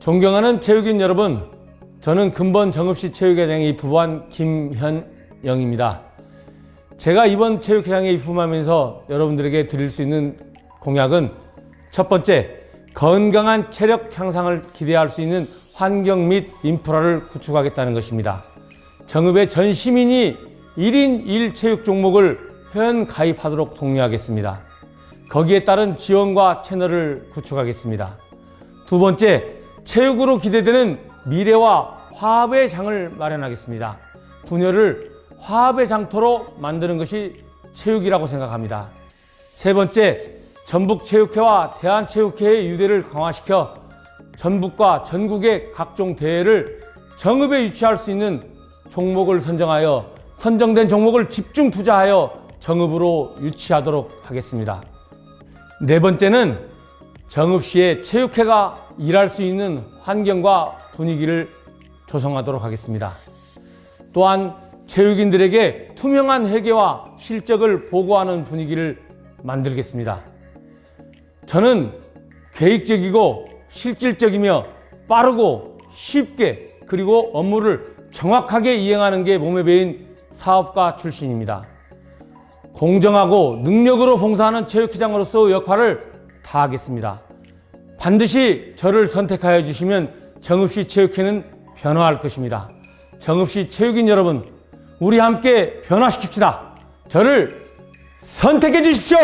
존경하는 체육인 여러분, 저는 근본 정읍시 체육회장에 입후한 김현영입니다. 제가 이번 체육회장에 입후하면서 여러분들에게 드릴 수 있는 공약은 첫 번째, 건강한 체력 향상을 기대할 수 있는 환경 및 인프라를 구축하겠다는 것입니다. 정읍의 전 시민이 1인 1체육 종목을 회원 가입하도록 독려하겠습니다. 거기에 따른 지원과 채널을 구축하겠습니다. 두 번째, 체육으로 기대되는 미래와 화합의 장을 마련하겠습니다. 분열을 화합의 장터로 만드는 것이 체육이라고 생각합니다. 세 번째, 전북체육회와 대한체육회의 유대를 강화시켜 전북과 전국의 각종 대회를 정읍에 유치할 수 있는 종목을 선정하여 선정된 종목을 집중 투자하여 정읍으로 유치하도록 하겠습니다. 네 번째는 정읍시의 체육회가 일할 수 있는 환경과 분위기를 조성하도록 하겠습니다. 또한 체육인들에게 투명한 회계와 실적을 보고하는 분위기를 만들겠습니다. 저는 계획적이고 실질적이며 빠르고 쉽게 그리고 업무를 정확하게 이행하는 게 몸에 배인 사업가 출신입니다. 공정하고 능력으로 봉사하는 체육회장으로서 역할을 다하겠습니다. 반드시 저를 선택하여 주시면 정읍시 체육회는 변화할 것입니다. 정읍시 체육인 여러분, 우리 함께 변화시킵시다. 저를 선택해 주십시오!